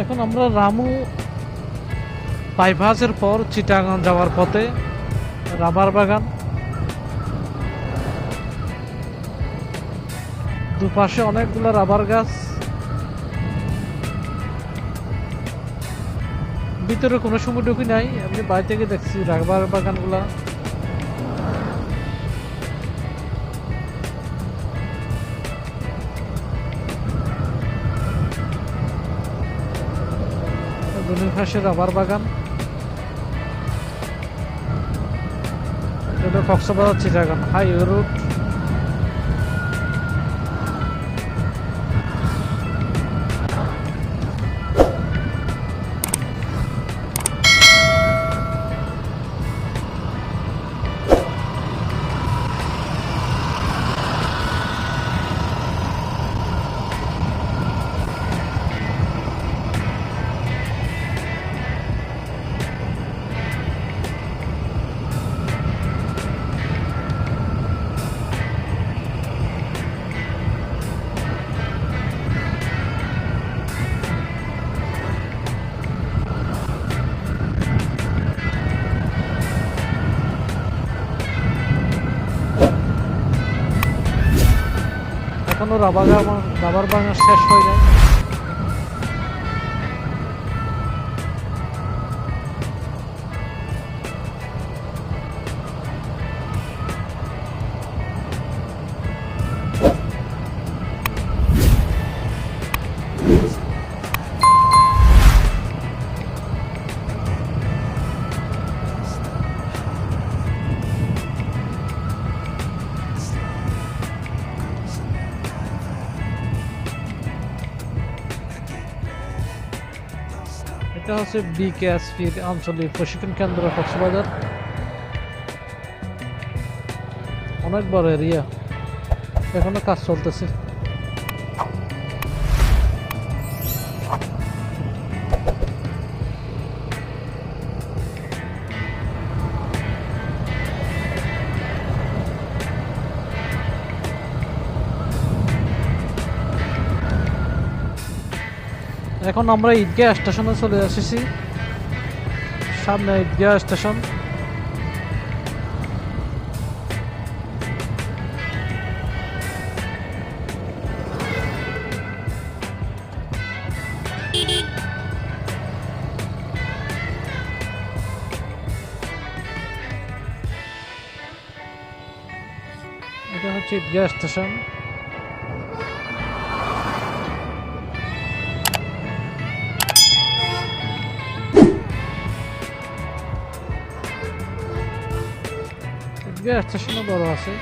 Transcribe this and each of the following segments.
এখন আমরা রামু বাইপাসের পর চিটাগাং যাওয়ার পথে, রাবার বাগান। দুপাশে অনেকগুলো রাবার গাছ। ভিতরে কোনো সময় ঢুকি নাই আমি বাড়ি থেকে দেখছি রাবার বাগানগুলা। দুই পাশে রাবার বাগান। এটা Cox's Bazar Chittagong highway route rubber rubber বাগান শেষ হয়ে যায়। এটা হচ্ছে বিকেএসপির আঞ্চলিক প্রশিক্ষণ কেন্দ্র কক্সবাজার অনেক বড় এরিয়া এখনও কাজ চলতেছে এখন আমরা ঈদগাহ স্টেশনে চলে এসেছি। সামনে ঈদগাহ স্টেশন। এটা হচ্ছে ঈদগাহ স্টেশন। ঈদগাহ স্টেশনও বড় আছে।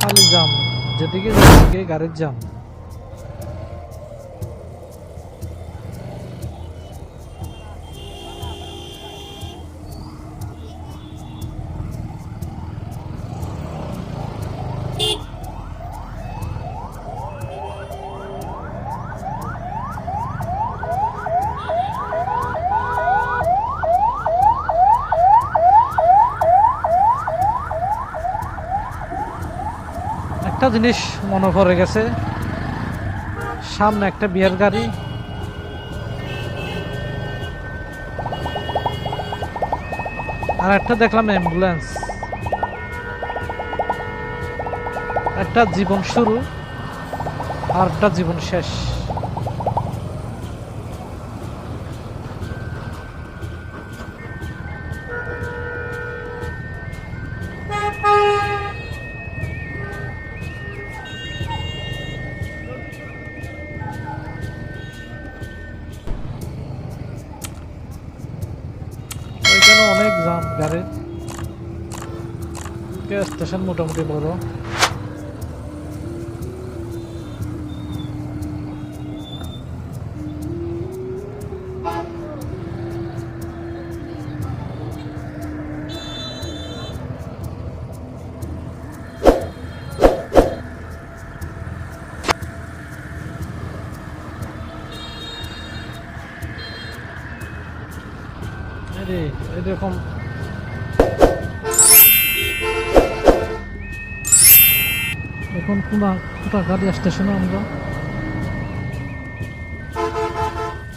খালি জাম যেদিকে যেদিকে গাড়ির জাম। একটা জিনিস মনে পড়ে গেছে। সামনে একটা বিয়ের গাড়ি। আর একটা দেখলাম অ্যাম্বুলেন্স। একটা জীবন শুরু আর একটা জীবন শেষ। ওইখানে অনেক জাম গাড়ির স্টেশন মোটামুটি বড়? এরকম এখন কোনা কুটাখালী স্টেশনে আমরা।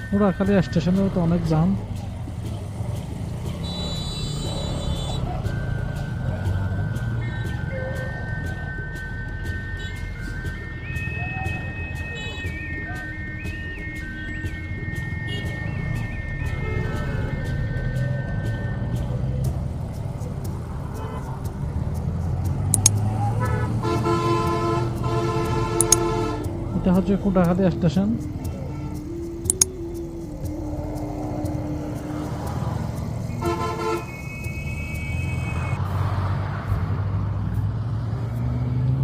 কুটাখালী স্টেশনেও তো অনেক জাম হচ্ছে কোটাখালী স্টেশন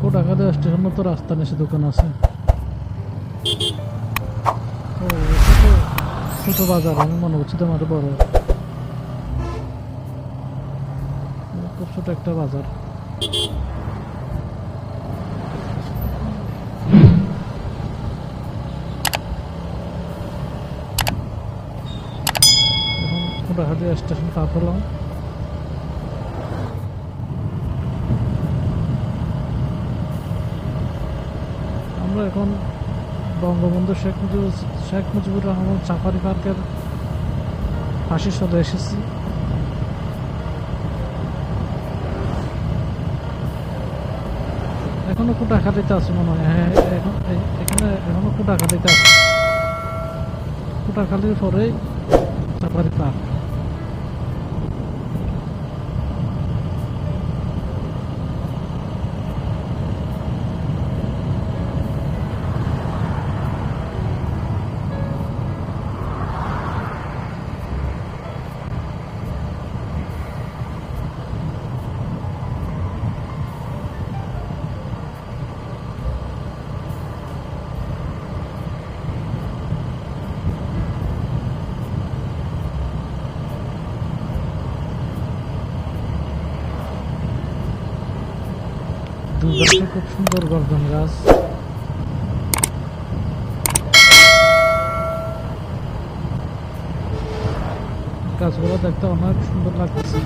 কোটাখালী স্টেশনে তো রাস্তা নিচে দোকান আছে। ছোট বাজার, আমি মনে করছি তোমার বড়। খুব ছোট একটা বাজার। কোটাখালী স্টেশন পার হলাম। আমরা এখন বঙ্গবন্ধু শেখ মুজিবুর শেখ মুজিবুর রহমান সাফারি পার্কের পাশে সদে এসেছি। এখনও কোটাখালীতে আছে মনে হয়। হ্যাঁ এখন এখানে এখনও কোটাখালীতে আছে। কোটাখালীর পরেই সাফারি পার্ক। দুর্গাকে খুব সুন্দর গর্দন গাছ। গাছগুলো দেখতে অনেক সুন্দর লাগতেছে।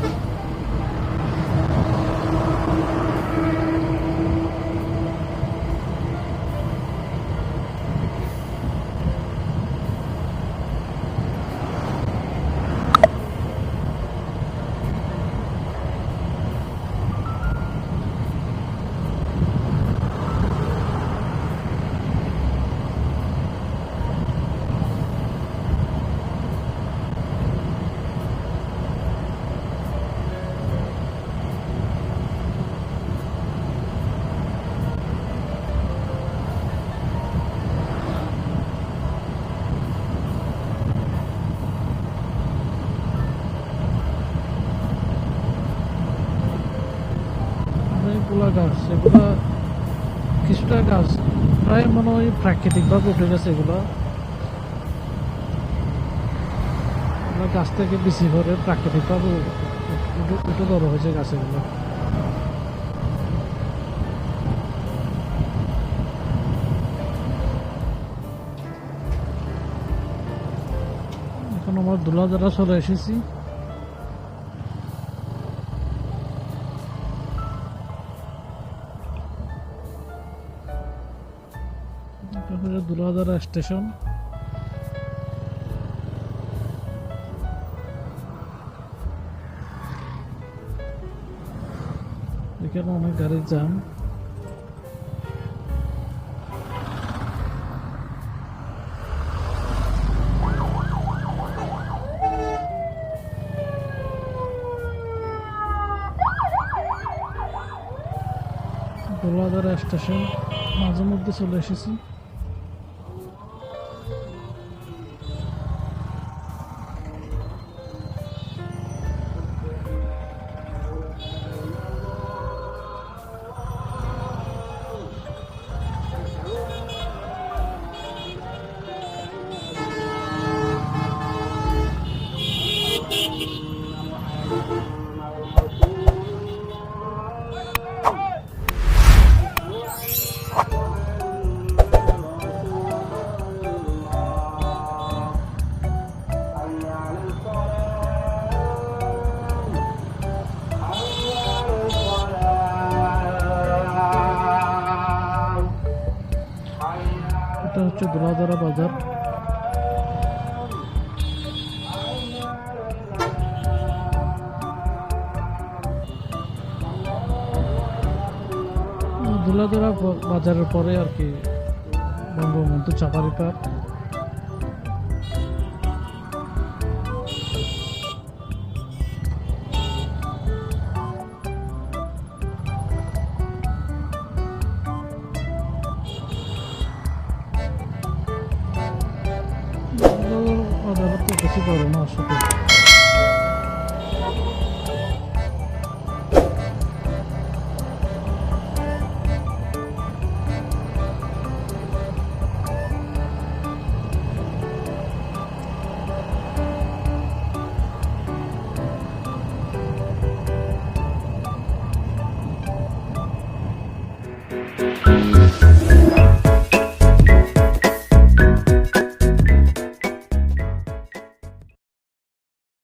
গাছ, এগুলা কিছুটা গাছ, প্রায় মনে হয় প্রাকৃতিকভাবে উঠে গেছে এগুলো। গাছ থেকে বেশি করে প্রাকৃতিকভাবে উঠে বড় হয়েছে গাছগুলো। এখন আমরা দুলাদারা চলে এসেছি হচ্ছে স্টেশন। এখানে অনেক গাড়ির জ্যাম। গোলাদারা স্টেশন মাঝে মধ্যে চলে এসেছি। বাজার বাজারের পরে আর কি বন্ধু চাপারি পার্ক বাজার তো বেশি বড় না ছোট